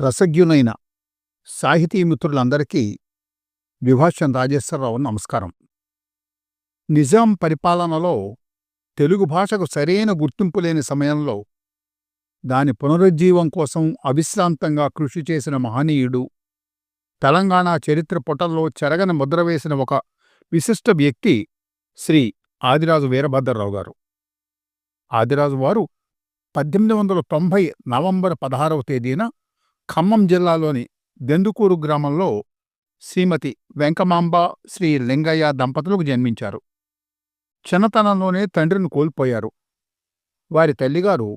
రసజ్ఞునైన సాహితీ మిత్రులందరికీ విభాషన్ రాజేశ్వరరావు నమస్కారం. నిజాం పరిపాలనలో తెలుగు భాషకు సరైన గుర్తింపు లేని సమయంలో దాని పునరుజ్జీవం కోసం అవిశ్రాంతంగా కృషి చేసిన మహనీయుడు తెలంగాణ చరిత్ర పుటల్లో చెరగని ముద్ర వేసిన ఒక విశిష్ట వ్యక్తి శ్రీ ఆదిరాజు వీరభద్రరావు గారు. ఆదిరాజు వారు పద్దెనిమిది వందల తొంభై నవంబర్ పదహారవ తేదీన ఖమ్మం జిల్లాలోని దెందుకూరు గ్రామంలో శ్రీమతి వెంకమాంబ శ్రీ లింగయ్య దంపతులకు జన్మించారు. చిన్నతనంలోనే తండ్రిని కోల్పోయారు. వారి తల్లిగారు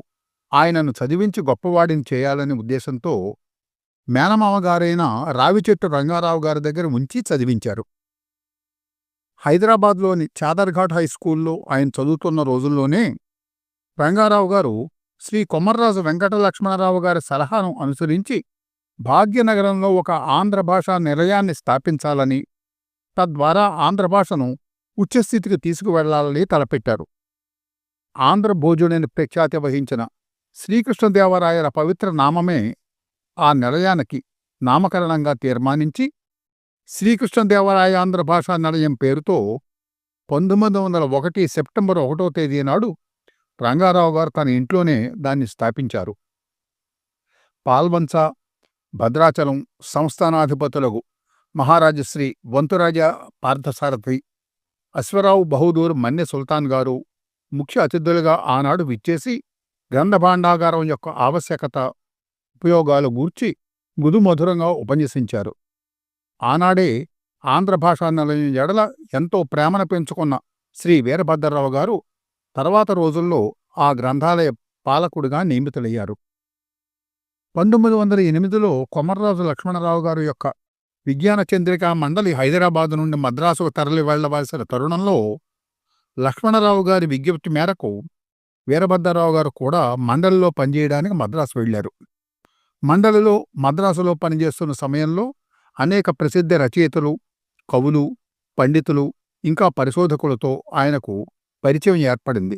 ఆయనను చదివించి గొప్పవాడిని చేయాలనే ఉద్దేశంతో మేనమామగారైన రావిచెట్టు రంగారావు గారి దగ్గర ఉంచి చదివించారు. హైదరాబాద్లోని చాదర్ఘాట్ హై స్కూల్లో ఆయన చదువుతున్న రోజుల్లోనే రంగారావు గారు శ్రీ కొమర్రాజు వెంకట లక్ష్మణరావు గారి సలహాను అనుసరించి భాగ్యనగరంలో ఒక ఆంధ్ర భాషా నిలయాన్ని స్థాపించాలని తద్వారా ఆంధ్ర భాషను ఉచ్చస్థితికి తీసుకువెళ్ళాలని తలపెట్టారు. ఆంధ్ర భోజుడని ప్రఖ్యాతి వహించిన శ్రీకృష్ణదేవరాయల పవిత్ర నామమే ఆ నిలయానికి నామకరణంగా తీర్మానించి శ్రీకృష్ణదేవరాయ ఆంధ్ర భాషా నిలయం పేరుతో పంతొమ్మిది వందల ఒకటి సెప్టెంబర్ ఒకటో తేదీ నాడు రంగారావు గారు తన ఇంట్లోనే దాన్ని స్థాపించారు. పాల్వంచ భద్రాచలం సంస్థానాధిపతులకు మహారాజశ్రీ వంతురాజ పార్థసారథి అశ్వరావు బహదూర్ మన్నె సుల్తాన్ గారు ముఖ్య అతిథులుగా ఆనాడు విచ్చేసి గ్రంథభాండాగారం యొక్క ఆవశ్యకత ఉపయోగాలు గూర్చి మృదుమధురంగా ఉపన్యసించారు. ఆనాడే ఆంధ్ర భాషా నిలయం ఎడల ఎంతో ప్రేమను పెంచుకున్న శ్రీ వీరభద్రరావు గారు తర్వాత రోజుల్లో ఆ గ్రంథాలయ పాలకుడిగా నియమితులయ్యారు. పంతొమ్మిది వందల ఎనిమిదిలో కొమర్రాజు లక్ష్మణరావు గారు యొక్క విజ్ఞాన చంద్రిక మండలి హైదరాబాదు నుండి మద్రాసుకు తరలి వెళ్ళవలసిన తరుణంలో లక్ష్మణరావు గారి విజ్ఞప్తి మేరకు వీరభద్రరావు గారు కూడా మండలిలో పనిచేయడానికి మద్రాసు వెళ్ళారు మండలిలో మద్రాసులో పనిచేస్తున్న సమయంలో అనేక ప్రసిద్ధ రచయితలు కవులు పండితులు ఇంకా పరిశోధకులతో ఆయనకు పరిచయం ఏర్పడింది.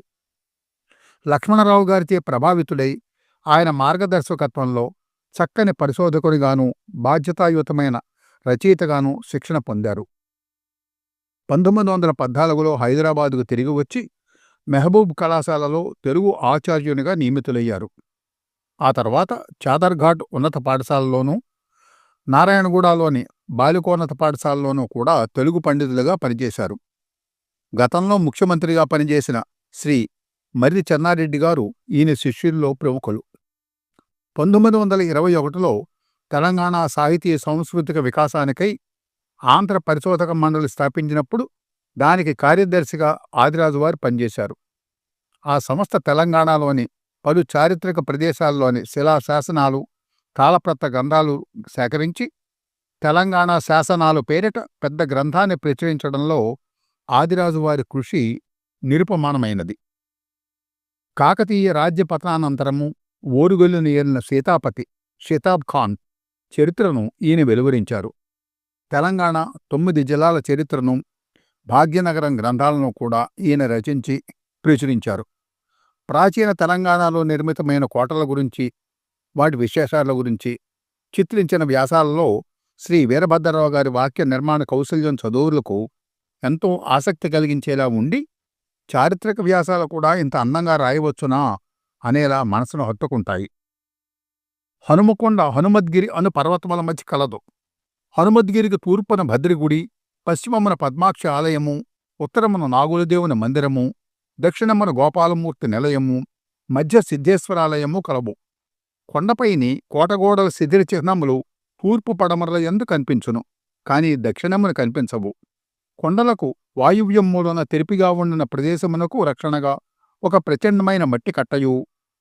లక్ష్మణరావు గారిచే ప్రభావితుడై ఆయన మార్గదర్శకత్వంలో చక్కని పరిశోధకుడిగాను బాధ్యతాయుతమైన రచయితగాను శిక్షణ పొందారు. పంతొమ్మిది వందల పద్నాలుగులో హైదరాబాదుకు తిరిగి వచ్చి మెహబూబ్ కళాశాలలో తెలుగు ఆచార్యునిగా నియమితులయ్యారు. ఆ తర్వాత చాదర్ఘాట్ ఉన్నత పాఠశాలలోనూ నారాయణగూడలోని బాలికోన్నత పాఠశాలలోనూ కూడా తెలుగు పండితులుగా పనిచేశారు. గతంలో ముఖ్యమంత్రిగా పనిచేసిన శ్రీ మర్రి చెన్నారెడ్డి గారు ఈయన శిష్యుల్లో ప్రముఖులు. పంతొమ్మిది వందల ఇరవై ఒకటిలో తెలంగాణ సాహితీ సాంస్కృతిక వికాసానికై ఆంధ్ర పరిశోధక మండలి స్థాపించినప్పుడు దానికి కార్యదర్శిగా ఆదిరాజు వారు పనిచేశారు. ఆ సంస్థ తెలంగాణలోని పలు చారిత్రక ప్రదేశాల్లోని శిలా శాసనాలు తాళప్రత గ్రంథాలు సేకరించి తెలంగాణ శాసనాలు పేరిట పెద్ద గ్రంథాన్ని ప్రచురించడంలో ఆదిరాజువారి కృషి నిరుపమానమైనది. కాకతీయ రాజ్య పతనానంతరము ఓరుగొల్లును ఏలిన సీతాపతి షితాబ్ ఖాన్ చరిత్రను ఈయన వెలువరించారు. తెలంగాణ తొమ్మిది జిల్లాల చరిత్రను భాగ్యనగరం గ్రంథాలను కూడా ఈయన రచించి ప్రచురించారు. ప్రాచీన తెలంగాణలో నిర్మితమైన కోటల గురించి వాటి విశేషాల గురించి చిత్రించిన వ్యాసాలలో శ్రీ వీరభద్రరావు గారి వాక్య నిర్మాణ కౌశల్యం చదువులకు ఎంతో ఆసక్తి కలిగించేలా ఉండి చారిత్రక వ్యాసాలు కూడా ఇంత అందంగా రాయవచ్చునా అనేలా మనసును హత్తుకుంటాయి. హనుమకొండ హనుమద్గిరి అను పర్వతముల మధ్య కలదు. హనుమద్గిరికి తూర్పున భద్రిగుడి పశ్చిమమున పద్మాక్ష ఆలయము ఉత్తరమున నాగులదేవుని మందిరము దక్షిణమున గోపాలమూర్తి నిలయము మధ్య సిద్ధేశ్వరాలయము కలవు. కొండపైని కోటగోడల శిథిర చిహ్నములు తూర్పు పడమరల ఎందు కనిపించును కాని దక్షిణమున కనిపించవు. కొండలకు వాయువ్యం మూలన తెరిపిగా ఉండిన ప్రదేశమునకు రక్షణగా ఒక ప్రచండమైన మట్టి కట్టయు.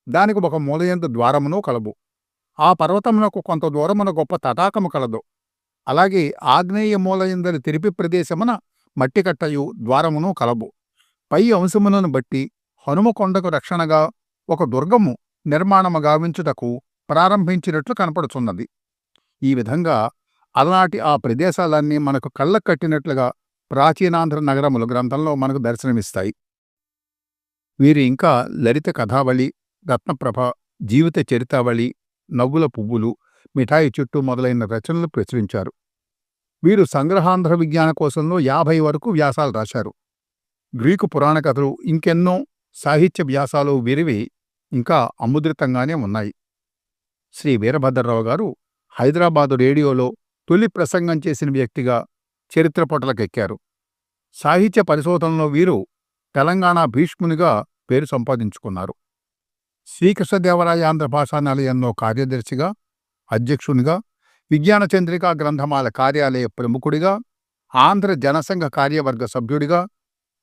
దానికి ఒక మూలయంత ద్వారమును కలవు ఆ పర్వతమునకు కొంత దూరమున గొప్ప తటాకము కలదు. అలాగే ఆగ్నేయ మూలయందరి తెరిపి ప్రదేశమున మట్టి కట్టయు ద్వారమును కలవు పై అంశములను బట్టి హనుమకొండకు రక్షణగా ఒక దుర్గము నిర్మాణము గావించుటకు ప్రారంభించినట్లు కనపడుచున్నది. ఈ విధంగా అలనాటి ఆ ప్రదేశాలన్నీ మనకు కళ్ళ కట్టినట్లుగా ప్రాచీనాంధ్ర నగరములు గ్రంథంలో మనకు దర్శనమిస్తాయి. వీరు ఇంకా లలిత కథావళి రత్నప్రభ జీవిత చరితావళి నవ్వుల పువ్వులు మిఠాయి చుట్టూ మొదలైన రచనలు ప్రచురించారు. వీరు సంగ్రహాంధ్ర విజ్ఞాన కోశంలో యాభై వరకు వ్యాసాలు రాశారు. గ్రీకు పురాణ కథలు ఇంకెన్నో సాహిత్య వ్యాసాలు వీరివి ఇంకా అముద్రితంగానే ఉన్నాయి. శ్రీ వీరభద్రరావు గారు హైదరాబాదు రేడియోలో తొలి ప్రసంగం చేసిన వ్యక్తిగా చరిత్ర పొటలకెక్కారు. సాహిత్య పరిశోధనలో వీరు తెలంగాణ భీష్మునిగా పేరు సంపాదించుకున్నారు. శ్రీకృష్ణదేవరాయ ఆంధ్ర భాషా నిలయంలో కార్యదర్శిగా అధ్యక్షునిగా విజ్ఞాన చంద్రిక గ్రంథమాల కార్యాలయ ప్రముఖుడిగా ఆంధ్ర జనసంఘ కార్యవర్గ సభ్యుడిగా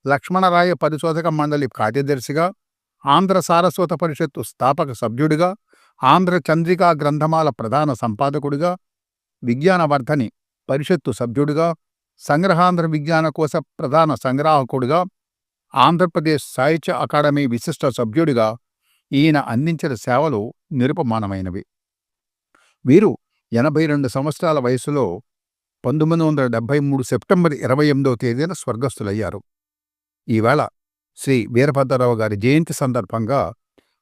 లక్ష్మణరాయ పరిశోధక మండలి కార్యదర్శిగా ఆంధ్ర సారస్వత పరిషత్తు స్థాపక సభ్యుడిగా ఆంధ్ర చంద్రికా గ్రంథమాల ప్రధాన సంపాదకుడిగా విజ్ఞానవర్ధని పరిషత్తు సభ్యుడిగా సంగ్రహాంధ్ర విజ్ఞాన కోశ ప్రధాన సంగ్రాహకుడిగా ఆంధ్రప్రదేశ్ సాహిత్య అకాడమీ విశిష్ట సభ్యుడిగా ఈయన అందించిన సేవలు నిరుపమానమైనవి. వీరు ఎనభై రెండు సంవత్సరాల వయసులో పంతొమ్మిది వందల డెబ్బై మూడు సెప్టెంబర్ ఇరవై ఎనిమిదవ తేదీన స్వర్గస్థులయ్యారు. ఈవేళ శ్రీ వీరభద్రరావు గారి జయంతి సందర్భంగా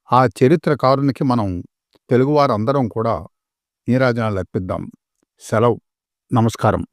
ఆ చరిత్రకారునికి మనం తెలుగువారందరం కూడా నీరాజనాలు అర్పిద్దాం. సెలవు. నమస్కారం.